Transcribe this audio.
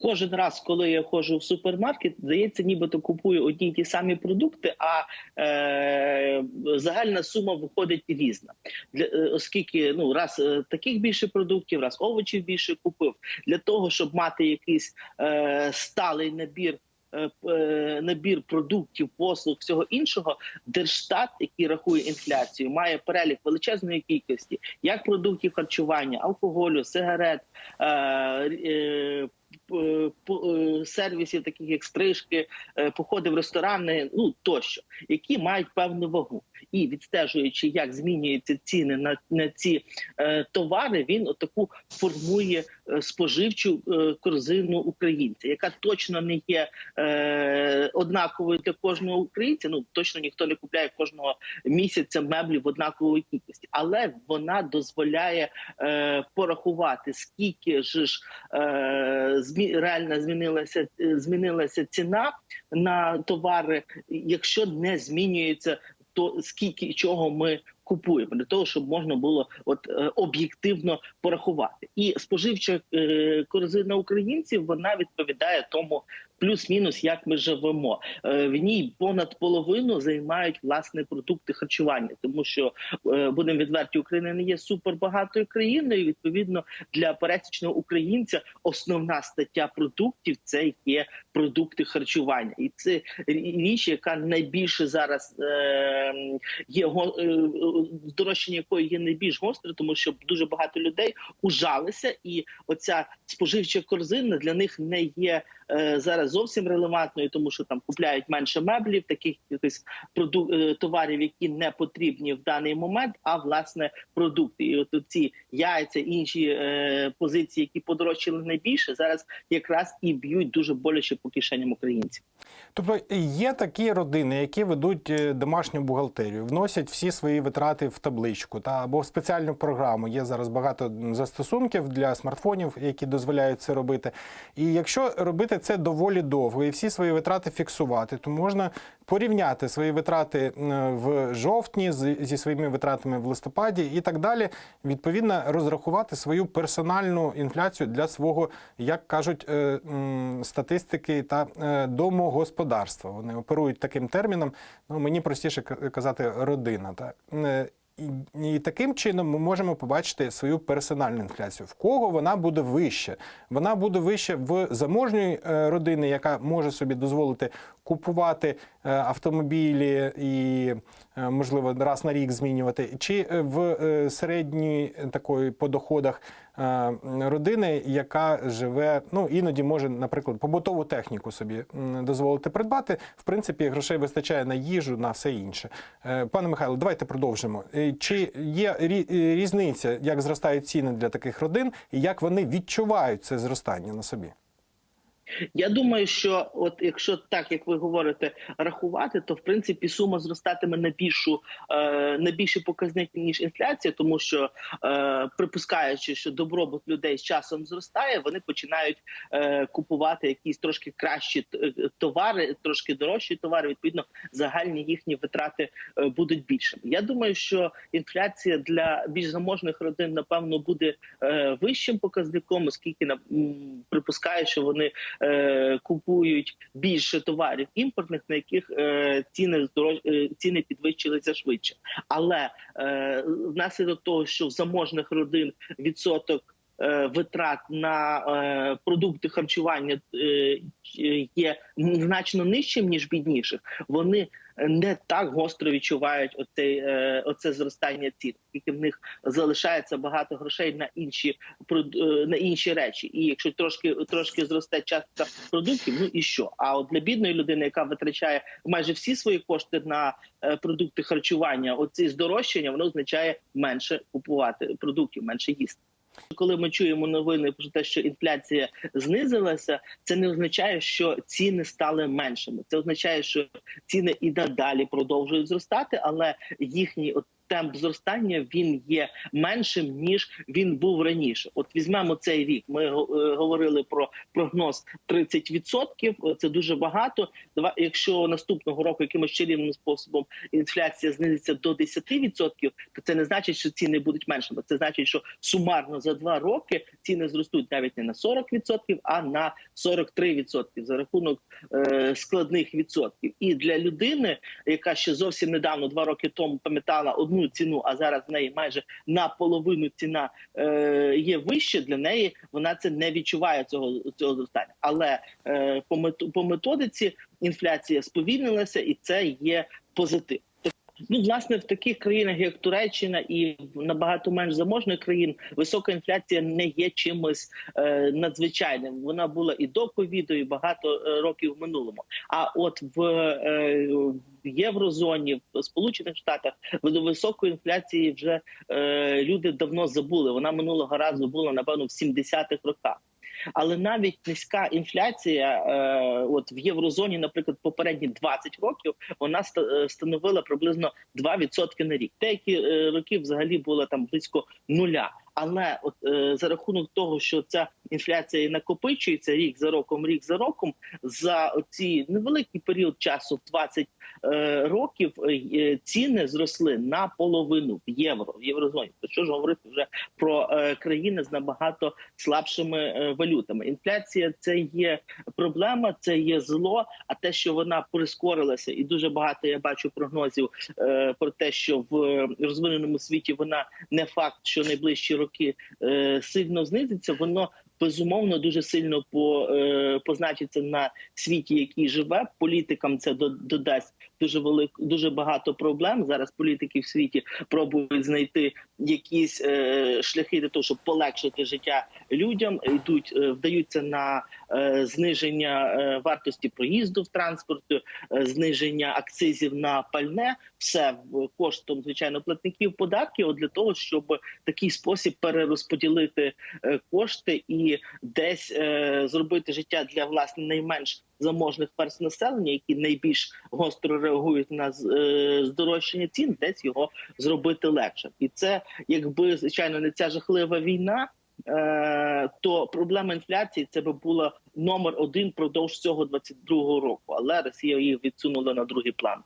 кожен раз, коли я ходжу в супермаркет, здається, нібито купую одні й ті самі продукти, а е, загальна сума виходить різна. Для е, оскільки ну раз е, таких більше продуктів, раз овочів більше купив для того, щоб мати якийсь е, сталий набір. е, Набір продуктів, послуг, всього іншого, Держстат, який рахує інфляцію, має перелік величезної кількості як продуктів харчування, алкоголю, сигарет, сервісів, таких як стрижки, е, походи в ресторани, ну тощо, які мають певну вагу. І відстежуючи, як змінюються ціни на, на ці е, товари, він отаку формує е, споживчу е, корзину українця, яка точно не є е, однаковою для кожного українця. Ну точно ніхто не купляє кожного місяця меблі в однаковій кількості, але вона дозволяє е, порахувати, скільки ж е, реально змінилася е, змінилася ціна на товари, якщо не змінюється то скільки чого ми купуємо для того, щоб можна було от е, об'єктивно порахувати. І споживча е, корзина українців вона відповідає тому плюс-мінус, як ми живемо. Е, в ній понад половину займають власне продукти харчування, тому що е, будемо відверті, Україна не є супербагатою країною. Відповідно, для пересічного українця основна стаття продуктів це є продукти харчування, і це річ, яка найбільше зараз е, є здорожчання якої є найбільш гостре, тому що дуже багато людей ужалися, і оця споживча корзина для них не є зараз зовсім релевантною, тому що там купляють менше меблів, таких якихось е, товарів, які не потрібні в даний момент, а власне продукти. І от ці яйця, інші е, позиції, які подорожчали найбільше, зараз якраз і б'ють дуже боляче по кишеням українців. Тобто є такі родини, які ведуть е, домашню бухгалтерію, вносять всі свої витрати в табличку та або в спеціальну програму. Є зараз багато застосунків для смартфонів, які дозволяють це робити. І якщо робити це доволі довго і всі свої витрати фіксувати, то можна порівняти свої витрати е, в жовтні зі своїми витратами в листопаді і так далі. Відповідно, розрахувати свою персональну інфляцію для свого, як кажуть, е, статистики та е, домогосподарства. Вони оперують таким терміном. Ну мені простіше казати родина. Так? І, таким чином ми можемо побачити свою персональну інфляцію. В кого вона буде вища? Вона буде вища в заможній е, родини, яка може собі дозволити купувати е, автомобілі і, е, можливо, раз на рік змінювати, чи в середній такої по доходах родини, яка живе, ну іноді може, наприклад, побутову техніку собі дозволити придбати. В принципі, грошей вистачає на їжу, на все інше. Е, Пане Михайло, давайте продовжимо. Е, Чи є рі- е, різниця, як зростають ціни для таких родин, і як вони відчувають це зростання на собі? Я думаю, що от якщо так як ви говорите, рахувати, то в принципі сума зростатиме на більшу е, на більший показник ніж інфляція, тому що е, припускаючи, що добробут людей з часом зростає, вони починають е, купувати якісь трошки кращі е, товари, трошки дорожчі товари. Відповідно, загальні їхні витрати е, будуть більшими. Я думаю, що інфляція для більш заможних родин напевно буде е, вищим показником, оскільки на припускаю, що вони е, купують більше товарів імпортних, на яких е, ціни здорож... е, ціни підвищилися швидше. Але е, внаслідок того, що в заможних родин відсоток. Е, Витрат на е, продукти харчування е, є значно нижчим ніж бідніших. Вони не так гостро відчувають оцей, оце зростання цін, оскільки в них залишається багато грошей на інші на інші речі. І якщо трошки трошки зросте частка продуктів, ну і що? А от для бідної людини, яка витрачає майже всі свої кошти на продукти харчування, оці здорожчання воно означає менше купувати продуктів, менше їсти. Коли ми чуємо новини про те, що інфляція знизилася, це не означає, що ціни стали меншими. Це означає, що ціни і надалі продовжують зростати, але їхній темп зростання він є меншим ніж він був раніше. От візьмемо цей рік. Ми е, говорили про прогноз 30%, Це дуже багато. Якщо наступного року якимось чарівним способом інфляція знизиться до 10%, то це не значить, що ціни будуть меншими. Це значить, що сумарно за два роки ціни зростуть навіть не на 40%, а на 43% за рахунок е, складних відсотків. І для людини, яка ще зовсім недавно, два роки тому, пам'ятала одну ціну, а зараз в неї майже наполовину ціна е, є вище. Для неї вона це не відчуває цього цього зростання. Але е, по методиці інфляція сповільнилася, і це є позитив. Ну, власне, в таких країнах, як Туреччина, і набагато менш заможних країн, висока інфляція не є чимось е, надзвичайним. Вона була і до ковіду, і багато е, років в минулому. А от в, е, в єврозоні, в Сполучених Штатах, до високої інфляції вже е, люди давно забули. Вона минулого разу була напевно в 70-х роках. Але навіть низька інфляція, е, от в єврозоні, наприклад, попередні 20 років, вона е, становила приблизно 2% на рік. Деякі е, роки взагалі була там близько нуля. Але от за рахунок того, що ця інфляція накопичується рік за роком, рік за роком, за ці невеликий період часу, 20 е, років, е, ціни зросли на половину в євро в єврозоні. То що ж говорити вже про е, країни з набагато слабшими е, валютами? Інфляція це є проблема, це є зло. А те, що вона прискорилася, і дуже багато я бачу прогнозів е, про те, що в е, розвиненому світі вона не факт, що найближчі роки е, сильно знизиться, воно безумовно дуже сильно по, е, позначиться на світі, який живе. Політикам це до- додасть дуже велик, дуже багато проблем. Зараз політики в світі пробують знайти якісь е, шляхи для того, щоб полегшити життя людям. Йдуть, е, вдаються на зниження вартості проїзду в транспорті, е, зниження акцизів на пальне, все коштом звичайно платників податків, для того, щоб в такий спосіб перерозподілити е, кошти і десь е, зробити життя для власне найменш заможних верств населення, які найбільш гостро реагують на е, здорожчання цін, десь його зробити легше, і це якби звичайно не ця жахлива війна. То проблема інфляції це би була номер один продовж цього 22-го року, але Росія її відсунула на другий план.